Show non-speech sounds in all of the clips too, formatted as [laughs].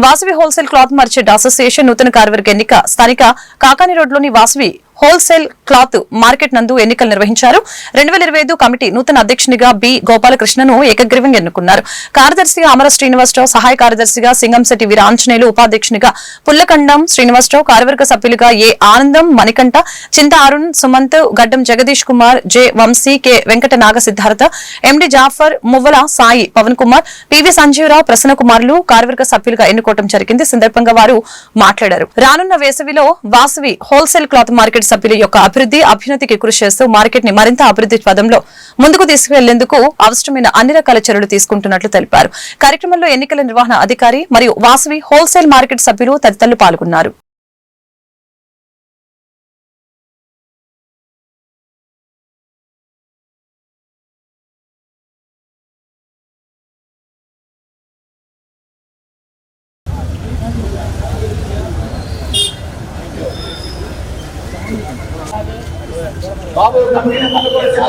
Vasavi wholesale cloth merchant association నూతన కార్యవర్గ ఎన్నిక. స్థానిక కాకాని రోడ్లోని వాసవి హోల్సేల్ క్లాత్ మార్కెట్ నందు ఎన్నికలు నిర్వహించారు. రెండు వేల ఇరవై ఐదు కమిటీ నూతన అధ్యక్షునిగా బి గోపాలకృష్ణను ఏకగ్రీవంగా ఎన్నుకున్నారు. కార్యదర్శిగా అమర శ్రీనివాసరావు సహాయ కార్యదర్శిగా సింగంశెట్టి వీర ఆంజనేయులు ఉపాధ్యక్షునిగా పుల్లకండం శ్రీనివాసరావు కార్యవర్గ సభ్యులుగా ఏ ఆనందం Manikanta Chinta Arun Sumanth Gaddam Jagadish Kumar J Vamsi K Venkata Naga Siddharth MD Jafar Muvvala Sai Pavan Kumar PV Sanjeevarao Prasanna కుమార్లు కార్యవర్గ సభ్యులుగా ఎన్నుకోవడం జరిగింది. సందర్భంగా వారు మాట్లాడారు. రానున్న వేసవిలో వాసవి హోల్సేల్ క్లాత్ మార్కెట్ సభ్యుల యొక్క అభివృద్ధి అభ్యున్నతికి కృషి చేస్తూ మార్కెట్ని మరింత అభివృద్ధి పదంలో ముందుకు తీసుకువెళ్ళేందుకు అవసరమైన అన్ని రకాల చర్యలు తీసుకుంటున్నట్లు తెలిపారు. కార్యక్రమంలో ఎన్నికల నిర్వహణ అధికారి మరియు వాసవి హోల్సేల్ మార్కెట్ సభ్యులు తదితరులు పాల్గొన్నారు. బాబు కంపెనీ ముందుకు వచ్చి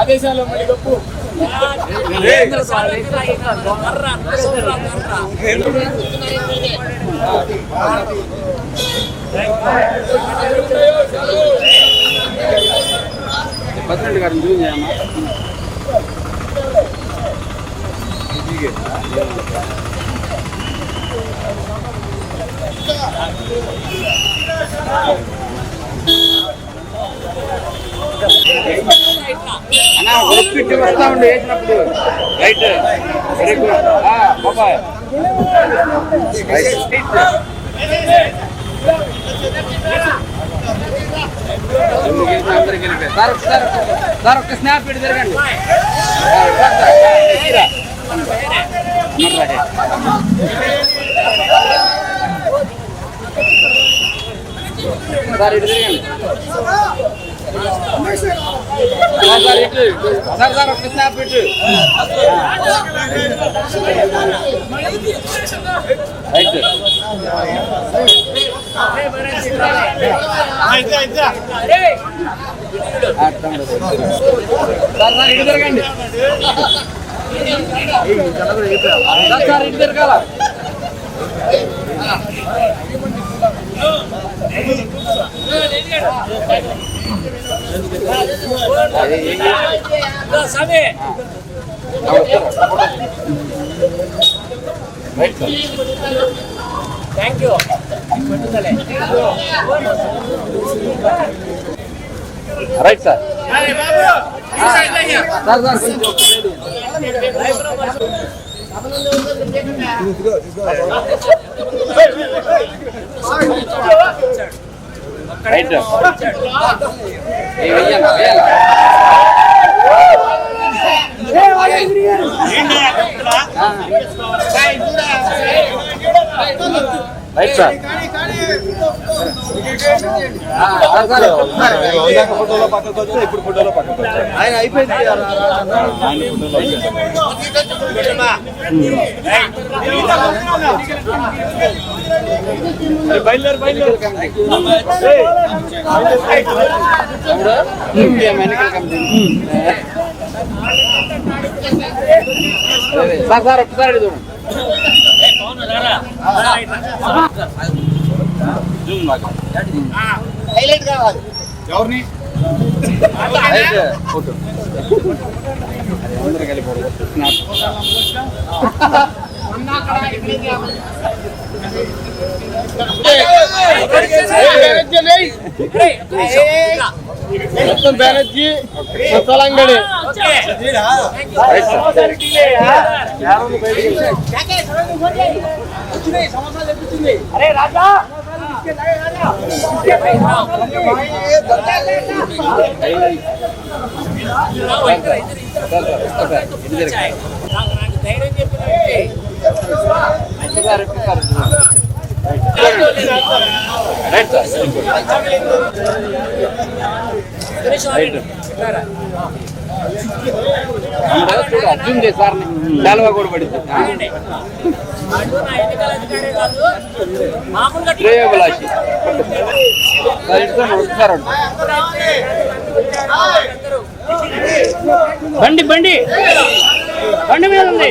ఆదేశాలు మళ్ళీ గప్పు. భద్రండి గారిని జూన్ చేయమ్మా రైట్ వెరీ గుడ్ బాబాయ్ సార్ సార్ స్నాప్ తిరగండి సార్, ఇటు తిరగండి ఒక్క స్నాప్ ఇటు సార్ సార్ ఇటు తిరగండి. సార్ సార్ ఇటు తిరగాల right sir right sir sir sir కొంచెం రైట్ సార్. ఫోటోలో పక్కకు ఇప్పుడు ఫోటోలో పక్కకు వచ్చి ఆయన అయిపోయింది సార్ సార్ ఒకసారి ఇటు చూడండి ఎవరిని రైట్ ఫోటో. అందరూ కలిపి [laughs] మొత్తం Banerjee మసాలంగడి right sir sir sir sir ఇది అందరూ చూడు అర్జున్ చేశారు డల్వా కూడా పడింది శ్రేయోభిలాషి. సార్ ఒకసారి. బండి బండి. బండి మీద ఉంది.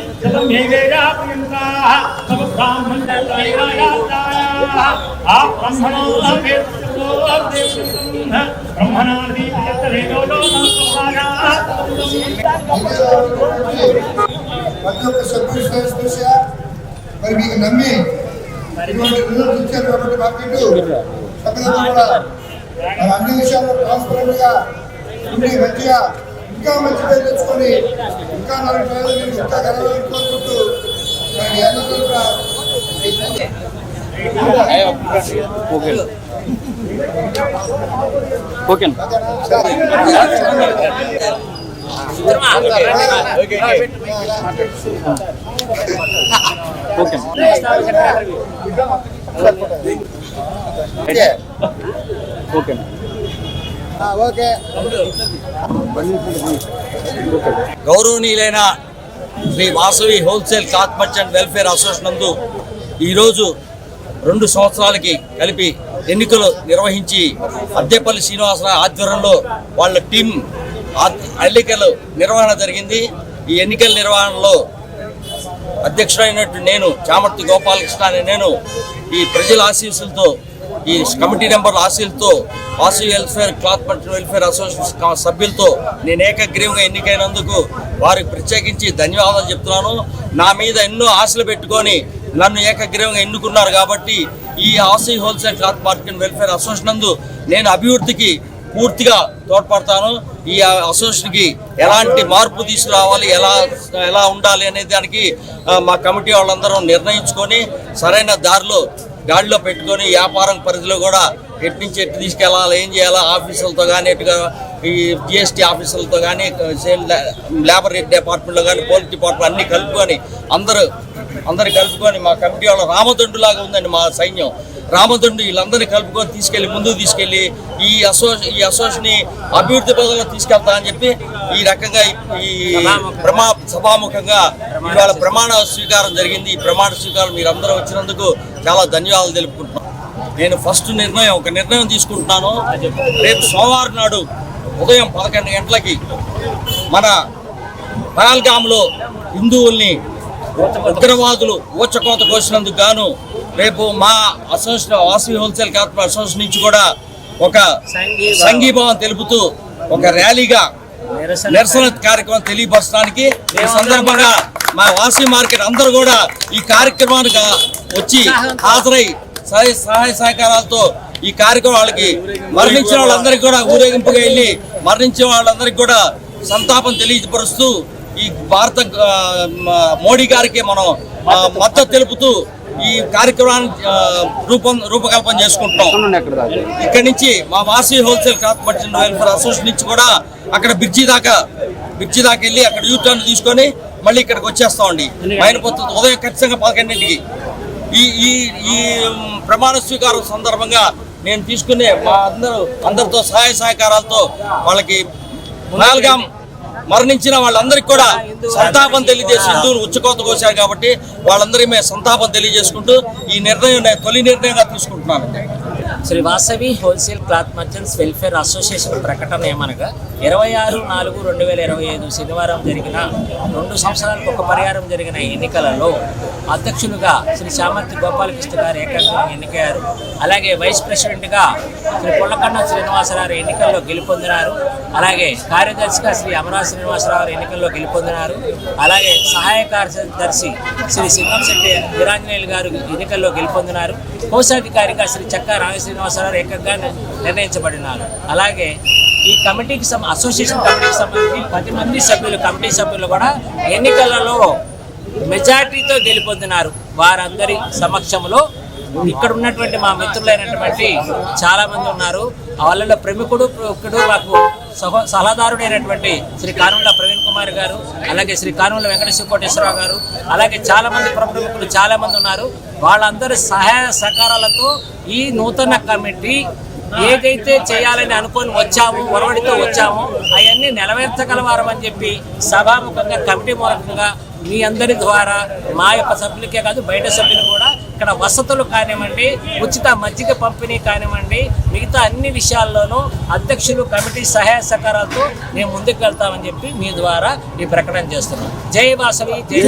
ప్రతి ఒక్క సభ్యుడు దృష్ట్యా మరి మీకు నమ్మి ఇటువంటి రిజల్ట్ ఇచ్చారు కాబట్టి మార్కెట్ సభ్యులతో కూడా అన్ని విషయాల్లో ట్రాన్స్పరెంట్గా ఉండి మంచిగా ఇంకా మంచి పేరు తెచ్చుకొని ఇంకా నాలుగు పేర్లు ఇంకా గెలవాలని కోరుకుంటూ ఓకే ఓకే ఓకే ఓకే గౌరవనీయులైన Shri Vasavi wholesale cloth merchant welfare association నందు ఈరోజు రెండు సంవత్సరాలకి కలిపి ఎన్నికలు నిర్వహించి అద్దెపల్లి శ్రీనివాసరావు ఆధ్వర్యంలో వాళ్ళ టీం ఎన్నికలు నిర్వహణ జరిగింది. ఈ ఎన్నికల నిర్వహణలో అధ్యక్షుడైనట్టు నేను చామర్తి గోపాలకృష్ణ అనే నేను ఈ ప్రజల ఆశీస్సులతో ఈ committee number ఆశీలతో Vasu welfare cloth merchant welfare association సభ్యులతో నేను ఏకగ్రీవంగా ఎన్నికైనందుకు వారికి ప్రత్యేకించి ధన్యవాదాలు చెప్తున్నాను. నా మీద ఎన్నో ఆశలు పెట్టుకొని నన్ను ఏకగ్రీవంగా ఎన్నుకున్నారు కాబట్టి ఈ ఆసీ wholesale cloth market welfare association నందు నేను అభివృద్ధికి పూర్తిగా తోడ్పడతాను. ఈ అసోసియేషన్కి ఎలాంటి మార్పు తీసుకురావాలి ఎలా ఎలా ఉండాలి అనే దానికి మా కమిటీ వాళ్ళందరూ నిర్ణయించుకొని సరైన దారిలో గాడిలో పెట్టుకొని వ్యాపారం పరిధిలో కూడా ఎటు నుంచి ఎటు తీసుకెళ్ళాలి ఏం చేయాలా ఆఫీసులతో కానీ ఎటుగా ఈ జిఎస్టీ ఆఫీసులతో కానీ సేల్ లేబర్ డిపార్ట్మెంట్లో కానీ పోలీస్ డిపార్ట్మెంట్ అన్ని కలుపుకొని అందరూ అందరు కలుపుకొని మా కమిటీ వాళ్ళ రామదండులాగా ఉందండి మా సైన్యం. రామదండ్రి వీళ్ళందరినీ కలుపుకొని తీసుకెళ్ళి ముందుకు తీసుకెళ్ళి ఈ అసో ఈ అసోసియేషన్ని అభివృద్ధి పదంలో తీసుకెళ్తా అని చెప్పి ఈ రకంగా ఈ ప్రమా సభాముఖంగా ఇవాళ ప్రమాణ స్వీకారం జరిగింది. ఈ ప్రమాణ స్వీకారం మీరు అందరూ వచ్చినందుకు చాలా ధన్యవాదాలు తెలుపుకుంటున్నాను నేను ఫస్ట్ నిర్ణయం ఒక నిర్ణయం తీసుకుంటున్నాను. రేపు సోమవారం నాడు ఉదయం పదకొండు గంటలకి మన పహల్గామ్లో హిందువుల్ని ఉగ్రవాదులు ఊచకోత కోసినందుకు గాను రేపు మా association Vasavi wholesale corporate association నుంచి కూడా ఒక సంఘీభావం. తెలుపుతూ ఒక ర్యాలీగా నిరసన కార్యక్రమం తెలియపరచడానికి ఈ సందర్భంగా మా వాసవి మార్కెట్ అందరూ కూడా ఈ కార్యక్రమానికి వచ్చి హాజరై సహాయ సహాయ సహకారాలతో ఈ కార్యక్రమం వాళ్ళకి మరణించిన వాళ్ళందరికీ కూడా ఊరేగింపుగా వెళ్ళి మరణించిన వాళ్ళందరికీ కూడా సంతాపం తెలియపరుస్తూ ఈ భారత మోడీ గారికి మనం మద్దతు తెలుపుతూ ఈ కార్యక్రమాన్ని రూపం రూపకల్పన చేసుకుంటున్నాం. దాకా? ఇక్కడి నుంచి మా Vasi wholesale crop merchant welfare association నుంచి కూడా అక్కడ బ్రిడ్జి దాకా బ్రిడ్జి దాకా వెళ్ళి అక్కడ యూ టర్న్ తీసుకొని మళ్ళీ ఇక్కడికి వచ్చేస్తామండి మైనపత్తు ఉదయం ఖచ్చితంగా పదకొండింటికి. ఈ ఈ ఈ ప్రమాణ స్వీకారం సందర్భంగా నేను తీసుకునే మా అందరూ అందరితో సహాయ సహకారాలతో వాళ్ళకి నాలుగా మరణించిన వాళ్ళందరికీ కూడా సంతాపం తెలియజేసి హిందువులు ఉచ్చకోత కోశారు కాబట్టి వాళ్ళందరికీ మేము సంతాపం తెలియజేసుకుంటూ ఈ నిర్ణయం తొలి నిర్ణయంగా తీసుకుంటున్నాను Shri Vasavi wholesale cloth merchants welfare association ప్రకటన ఏమనగా ఇరవై ఆరు నాలుగు రెండు వేల ఇరవై ఐదు శనివారం జరిగిన రెండు సంవత్సరాలకు ఒక పరిహారం జరిగిన ఎన్నికలలో అధ్యక్షులుగా శ్రీ చామర్తి గోపాలకృష్ణ గారు ఏకంగా ఎన్నికయ్యారు. అలాగే వైస్ ప్రెసిడెంట్గా శ్రీ పొల్లకన్న శ్రీనివాసరావు ఎన్నికల్లో గెలుపొందినారు. అలాగే కార్యదర్శిగా శ్రీ అమరా శ్రీనివాసరావు ఎన్నికల్లో గెలుపొందినారు. అలాగే సహాయ కార్యదర్శి శ్రీ సింగంశెట్టి వీరాంజనేయులు గారు ఎన్నికల్లో గెలుపొందినారు. హోంశాఖ శ్రీ చక్కా రామశ్రీనివాసరావు ఏకంగా నిర్ణయించబడినారు. అలాగే ఈ కమిటీకి సం అసోసియేషన్ కమిటీకి సంబంధించి పది మంది సభ్యులు కమిటీ సభ్యులు కూడా ఎన్నికలలో మెజార్టీతో గెలుపొందినారు. వారందరి సమక్షంలో ఇక్కడ ఉన్నటువంటి మా మిత్రులైనటువంటి చాలా మంది ఉన్నారు వాళ్ళలో ప్రముఖుడు ప్రముఖుడు మాకు సహ సలహాదారుడైనటువంటి శ్రీ కానుల ప్రవీణ్ కుమార్ గారు అలాగే శ్రీ కానుల వెంకటేశ్వర కోటేశ్వరరావు గారు అలాగే చాలా మంది ప్రముఖులు చాలా మంది ఉన్నారు. వాళ్ళందరి సహాయ సహకారాలతో ఈ నూతన కమిటీ ఏదైతే చేయాలని అనుకొని వచ్చాము ఒరవడితో వచ్చాము అవన్నీ నెరవేర్చగలవారం అని చెప్పి సభాముఖంగా కమిటీ మూలకంగా మీ అందరి ద్వారా మా యొక్క సభ్యులకే కాదు బయట సభ్యులు కూడా ఇక్కడ వసతులు కానివ్వండి ఉచిత మజ్జిగ పంపిణీ కానివ్వండి మిగతా అన్ని విషయాల్లోనూ అధ్యక్షులు కమిటీ సహాయ సహకారాలతో మేము ముందుకు వెళ్తామని చెప్పి మీ ద్వారా ఈ ప్రకటన చేస్తున్నాం. జై వాసవి జై